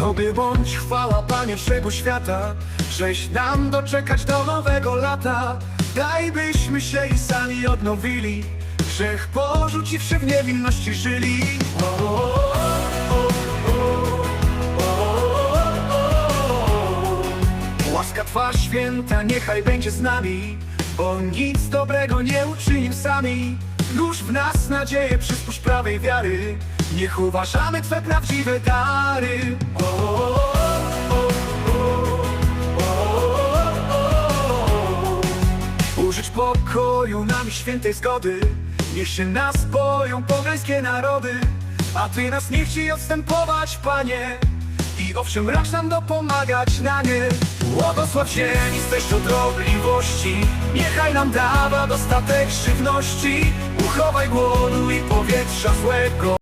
Tobie bądź chwała, Panie wszego świata, żeś nam doczekać do nowego lata. Daj byśmy się i sami odnowili, grzech porzuciwszy w niewinności żyli. O, o, o, o. Łaska Twa święta niechaj będzie z nami, bo nic dobrego nie uczynił sami. Nóż w nas nadzieję przyspójrz prawej wiary, niech uważamy Twe prawdziwe dary. O, o, o. Użyć pokoju nami świętej zgody, niech się nas boją pogańskie narody, a Ty nas nie chciej odstępować, Panie. I owszem, racz nam dopomagać na nie Błogosław ziemi z treścią dobliwości Niechaj nam dawa dostatek żywności. Uchowaj głodu i powietrza złego